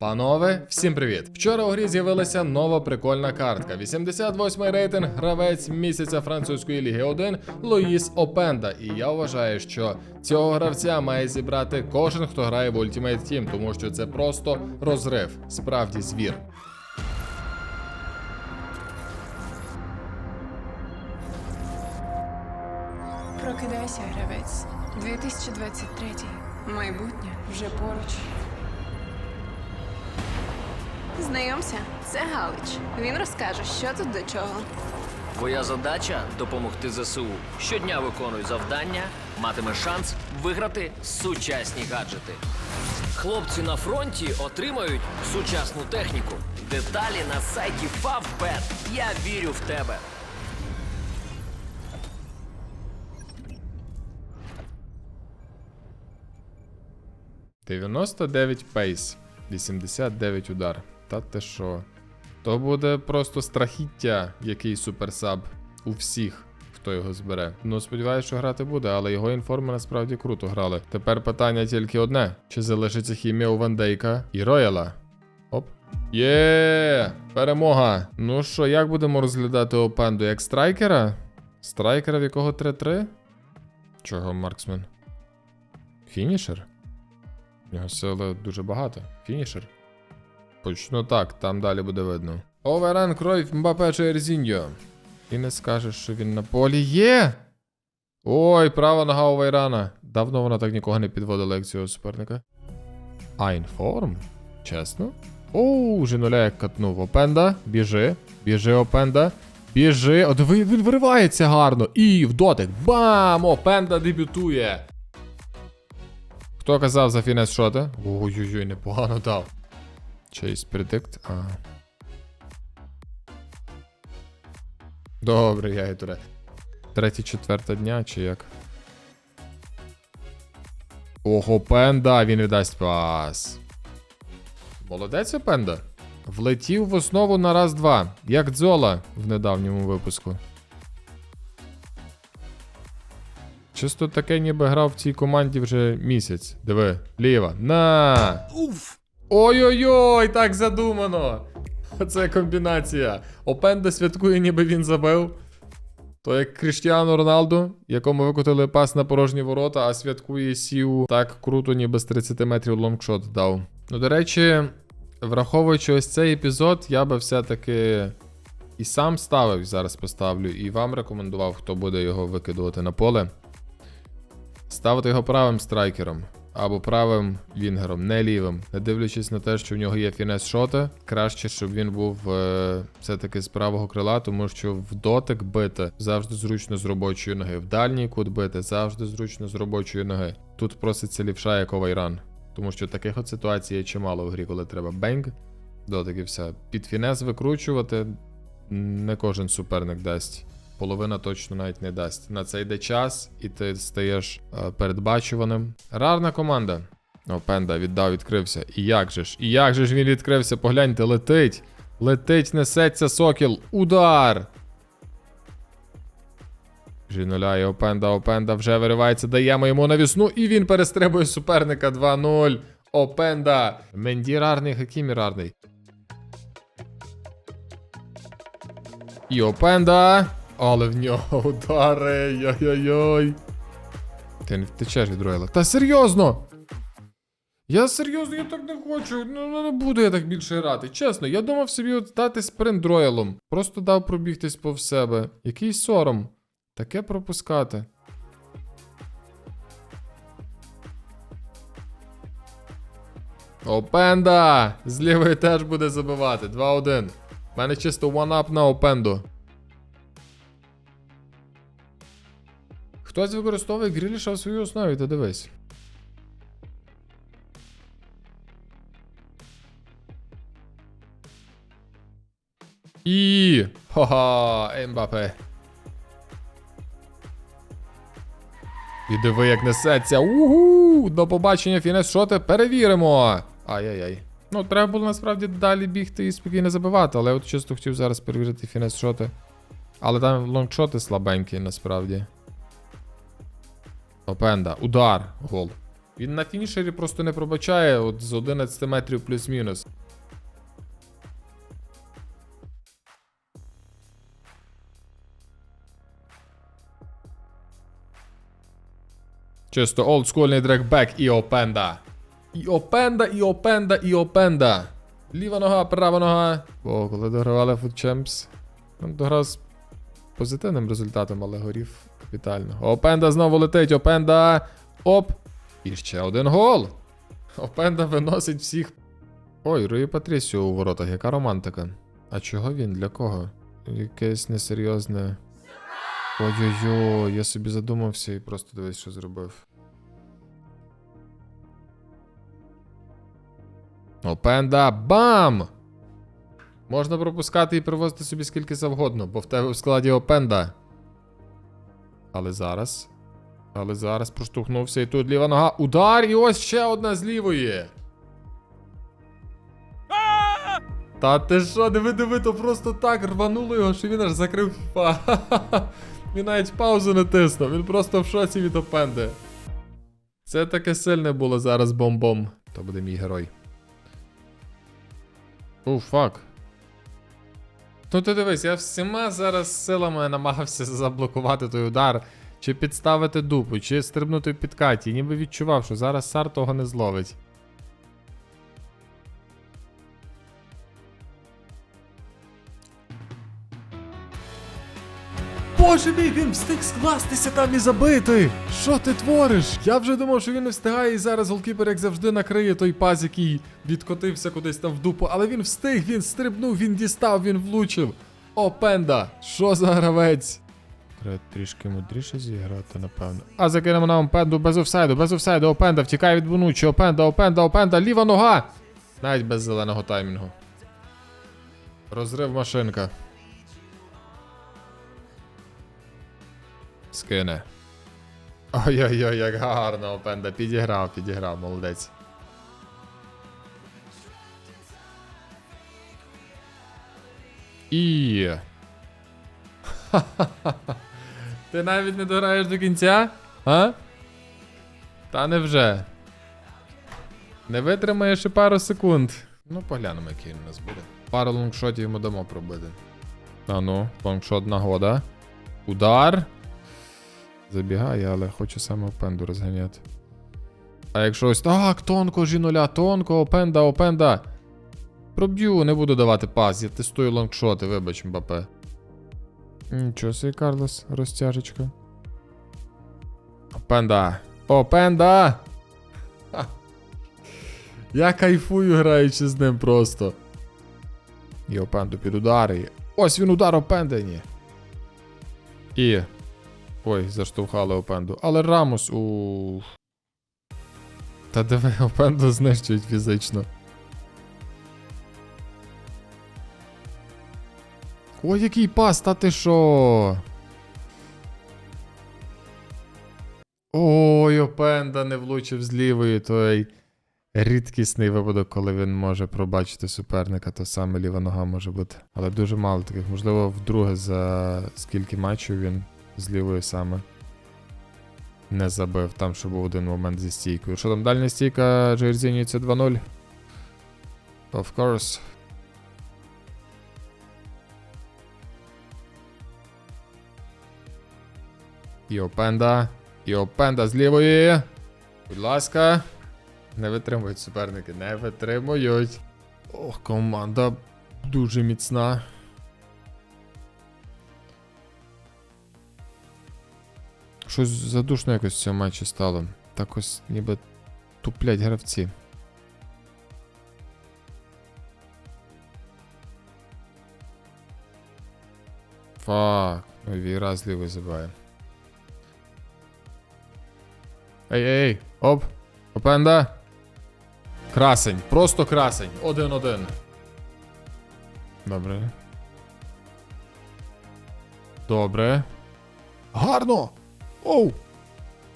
Панове, всім привіт! Вчора у грі з'явилася нова прикольна картка. 88-й рейтинг гравець місяця французької ліги 1 Луїс Опенда. І я вважаю, що цього гравця має зібрати кожен, хто грає в Ultimate Team, тому що це просто розрив, справді звір. Прокидайся, гравець. 2023. Майбутнє вже поруч. Знайомся, це Галич. Він розкаже, що тут до чого. Твоя задача допомогти ЗСУ. Щодня виконуй завдання, матимеш шанс виграти сучасні гаджети. Хлопці на фронті отримають сучасну техніку. Деталі на сайті Favbet. Я вірю в тебе. — 99 пейс, 89 удар. Та те що? То буде просто страхіття, який суперсаб у всіх, хто його збере. Ну, сподіваюся, що грати буде, але його інформи насправді круто грали. Тепер питання тільки одне: чи залишиться хімія у Вандейка і Рояла? Оп. Є, перемога. Ну що, як будемо розглядати Опенду? Як страйкера? Страйкера, в якого 3-3? Чого, Марксмен? Фінішер? В нього сили дуже багато. Фінішер. Почну так, там далі буде видно. Оверен Кройф Мбапе чи Ерзіньо. І не скажеш, що він на полі є. Ой, права нога у Вайрана. Давно вона так нікого не підводила, як цього суперника. Айнформ? Чесно? Оу, Жінуля як катнув. Опенда, біжи, біжи, Опенда. Біжи. О, диви, він виривається гарно. І в дотик. Бам! Опенда дебютує. Хто казав за фінес шота? Ой-ой-ой, непогано дав. Chase Predict. А. Добре, я туре. Третя, четверта дня, чи як? Ого, пенда, він віддасть пас. Молодець, пенда. Влетів в основу на раз-два, як Дзола в недавньому випуску. Чисто таке ніби грав в цій команді вже місяць. Диви, ліва. На! Уф! Ой-ой-ой, так задумано. Оце комбінація. Опенда святкує, ніби він забив. То як Кріштіану Роналду, якому викотили пас на порожні ворота, а святкує сів так круто, ніби з 30 метрів лонгшот дав. Ну, до речі, враховуючи ось цей епізод, я би все-таки і сам ставив, зараз поставлю, і вам рекомендував, хто буде його викидувати на поле. Ставити його правим страйкером або правим вінгером, не лівим. Не дивлячись на те, що в нього є фінес шоти, краще, щоб він був е, все-таки з правого крила, тому що в дотик бити завжди зручно з робочої ноги. В дальній кут бити завжди зручно з робочої ноги. Тут проситься лівша як овайран. Тому що таких от ситуацій є чимало в грі, коли треба бенг, дотик і все. Під фінес викручувати не кожен суперник дасть. Половина точно навіть не дасть. На це йде час, і ти стаєш е, передбачуваним. Рарна команда. О, Пенда віддав, відкрився. І як же ж? І як же ж він відкрився? Погляньте, летить. Летить, несеться сокіл. Удар! Жінуляє Опенда, Опенда вже виривається, даємо йому навісну, і він перестрибує суперника 2-0. Опенда. Менді рарний, Хакімі рарний. І Опенда. Але в нього удари. Йой-йой-йой. Ти не втечеш від Ройла. Та серйозно! Я серйозно, я так не хочу. Ну ну, не буду я так більше грати. Чесно, я думав собі от дати спринт Роялом. Просто дав пробігтись повз себе. Який сором. Таке пропускати. Опенда! З лівої теж буде забивати. 2-1. У мене чисто one-up на Опенду. Хтось використовує Гріліша в своїй основі, ти дивись. І. Ха-ха, Ембапе. І диви, як несеться. Угу! До побачення, фінес шоти, перевіримо. Ай-яй-яй. Ну, треба було насправді далі бігти і спокійно забивати, але я от чисто хотів зараз перевірити фінес шоти. Але там лонгшоти слабенькі, насправді. Опенда. Удар. Гол. Він на фінішері просто не пробачає от з 11 метрів плюс-мінус. Чисто олдскульний дрекбек і опенда. І опенда, і опенда, і опенда. Ліва нога, права нога. О, коли догравали Food Champs, він дограв з позитивним результатом, але горів капітально. Опенда знову летить, Опенда. Оп. І ще один гол. Опенда виносить всіх. Ой, Руї Патрісіо у воротах, яка романтика. А чого він? Для кого? Якесь несерйозне. Ой-ой-ой, я собі задумався і просто дивись, що зробив. Опенда, бам! Можна пропускати і привозити собі скільки завгодно, бо в тебе в складі опенда. Але зараз. Але зараз проштовхнувся і тут ліва нога. Удар! І ось ще одна з лівої. Та ти що, диви, диви, то просто так рвануло його, що він аж закрив фіфа. Він навіть паузу не тиснув, він просто в шоці від опенди. Це таке сильне було зараз бомбом. То буде мій герой. О, фак. Ну ти дивись, я всіма зараз силами намагався заблокувати той удар, чи підставити дупу, чи стрибнути в підкаті, ніби відчував, що зараз Сар того не зловить. Боже мій, він встиг скластися там і забити. Що ти твориш? Я вже думав, що він не встигає, і зараз голкіпер, як завжди, накриє той паз, який відкотився кудись там в дупу. Але він встиг, він стрибнув, він дістав, він влучив. О, пенда! Що за гравець? Треба трішки мудріше зіграти, напевно. А закинемо на Опенду без офсайду, без офсайду, Опенда втікає від Бонучі, Опенда, Опенда, Опенда, ліва нога! Навіть без зеленого таймінгу. Розрив машинка. Скине. Ой-ой-ой, як гарно, Опенда. Підіграв, підіграв, молодець. І. Ти навіть не дограєш до кінця? А? Та невже. Не витримаєш і пару секунд. Ну, поглянемо, який у нас буде. Пару лонгшотів йому дамо пробити. А ну, лонгшот нагода. Удар. Забігає, але хочу саме опенду розганяти. А якщо ось так, тонко, жінуля, тонко, опенда, опенда. Проб'ю, не буду давати пас, я тестую лонгшоти, вибач, Мбапе. Нічого собі, Карлос, розтяжечка. Опенда. Опенда! Ха. Я кайфую, граючи з ним просто. І опенду під удари. Ось він удар опендані. І. Ой, заштовхали опенду. Але Рамос у. Та диви, опенду знищують фізично. Ой, який пас, та ти що? Ой, Опенда не влучив з лівої, той рідкісний випадок, коли він може пробачити суперника, то саме ліва нога може бути. Але дуже мало таких. Можливо, вдруге за скільки матчів він з лівої саме не забив. Там ще був один момент зі стійкою. Що там дальня стійка Джерзіні це 2-0? Of course. І Опенда. І з лівої. Будь ласка. Не витримують суперники, не витримують. Ох, команда дуже міцна. Щось задушно якось в цьому матчі стало. Так ось ніби туплять гравці. Фак. Ой, Віра з лівої забиває. Ей, ей, ей, оп. Опенда. Красень, просто красень. Один-один. Добре. Добре. Гарно! Оу!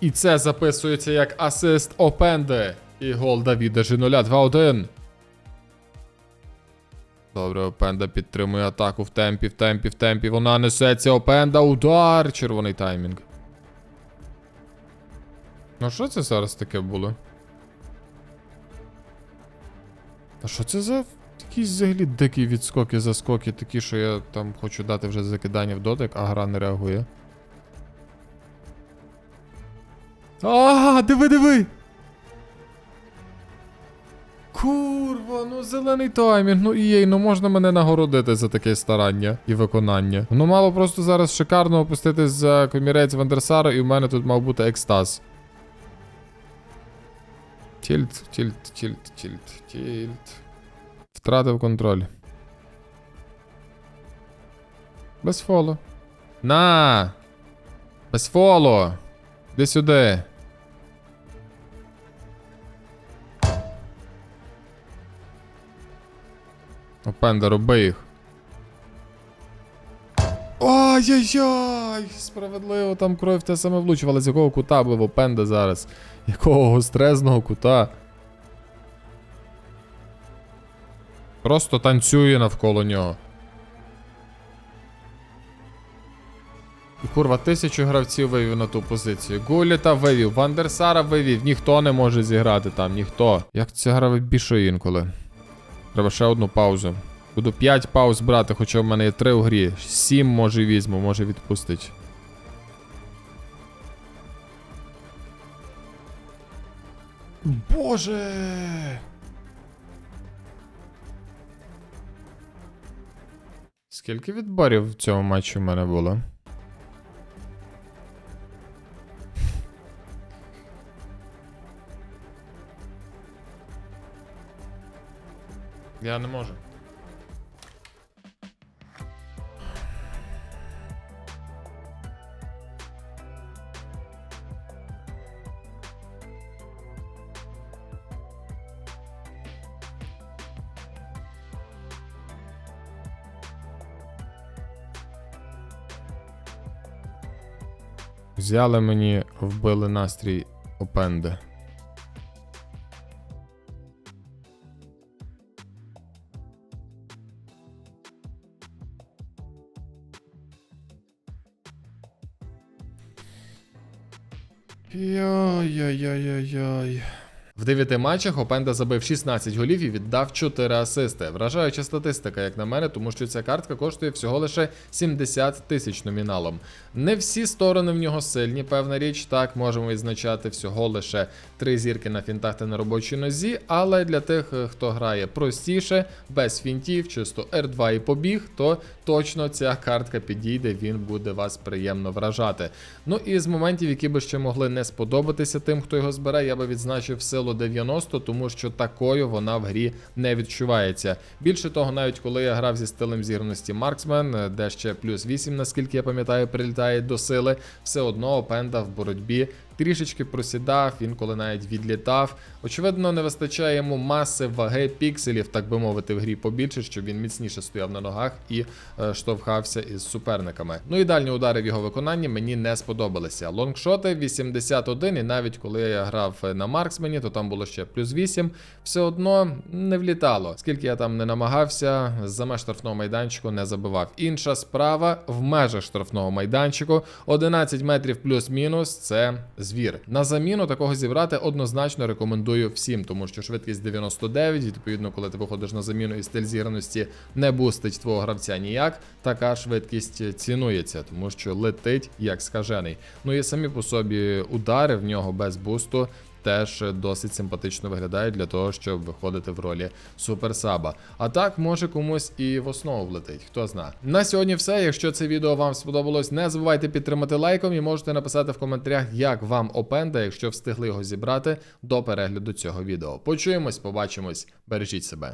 І це записується як асист Опенде. І гол Давіда Жінуля 2-1. Добре, Опенда підтримує атаку в темпі, в темпі, в темпі. Вона несеться. Опенда. Удар! Червоний таймінг. Ну що це зараз таке було? А що це за якісь взагалі дикі відскоки, заскоки, такі, що я там хочу дати вже закидання в дотик, а гра не реагує. А, диви, диви! Курва, ну зелений таймінг, ну їй, ну можна мене нагородити за таке старання і виконання. Ну мало просто зараз шикарно опустити за комірець Вандерсара, і в мене тут мав бути екстаз. Тільт, тільт, тільт, тільт, тільт. Втратив контроль. Без фолу. На! Без фолу! Іди сюди. Опенда, роби їх. Ай-яй-яй! Справедливо, там кров в те саме влучувала. З якого кута був Опенда зараз? Якого гострезного кута? Просто танцює навколо нього. І курва, тисячу гравців вивів на ту позицію. Гуліта вивів, Вандерсара вивів, ніхто не може зіграти там, ніхто. Як ця гра вибішує інколи. Треба ще одну паузу. Буду 5 пауз брати, хоча в мене є 3 у грі. 7 може візьму, може відпустить. Боже! Скільки відборів в цьому матчі в мене було? Я не можу. Взяли мені, вбили настрій опенди. Йой-йой-йой-йой. В 9 матчах Опенда забив 16 голів і віддав 4 асисти. Вражаюча статистика, як на мене, тому що ця картка коштує всього лише 70 тисяч номіналом. Не всі сторони в нього сильні, певна річ. Так можемо відзначати всього лише 3 зірки на фінтах та на робочій нозі. Але для тих, е, хто грає простіше, без фінтів, чисто R2 і побіг, то точно ця картка підійде, він буде вас приємно вражати. Ну і з моментів, які би ще могли не сподобатися тим, хто його збере, я би відзначив силу 90, тому що такою вона в грі не відчувається. Більше того, навіть коли я грав зі стилем зірності Марксмен, де ще плюс 8, наскільки я пам'ятаю, прилітає до сили, все одно Опенда в боротьбі. Трішечки просідав, інколи навіть відлітав. Очевидно, не вистачає йому маси, ваги, пікселів, так би мовити, в грі побільше, щоб він міцніше стояв на ногах і е, штовхався із суперниками. Ну і дальні удари в його виконанні мені не сподобалися. Лонгшоти 81, і навіть коли я грав на Марксмені, то там було ще плюс 8, все одно не влітало. Скільки я там не намагався, за меж штрафного майданчику не забивав. Інша справа в межах штрафного майданчику 11 метрів плюс-мінус це звір. На заміну такого зібрати однозначно рекомендую всім, тому що швидкість 99, відповідно, коли ти виходиш на заміну і стиль зіграності не бустить твого гравця ніяк, така швидкість цінується, тому що летить як скажений. Ну і самі по собі удари в нього без бусту. Теж досить симпатично виглядають для того, щоб виходити в ролі суперсаба. А так, може комусь і в основу влетить, хто зна. На сьогодні все. Якщо це відео вам сподобалось, не забувайте підтримати лайком і можете написати в коментарях, як вам Опенда, якщо встигли його зібрати до перегляду цього відео. Почуємось, побачимось, бережіть себе.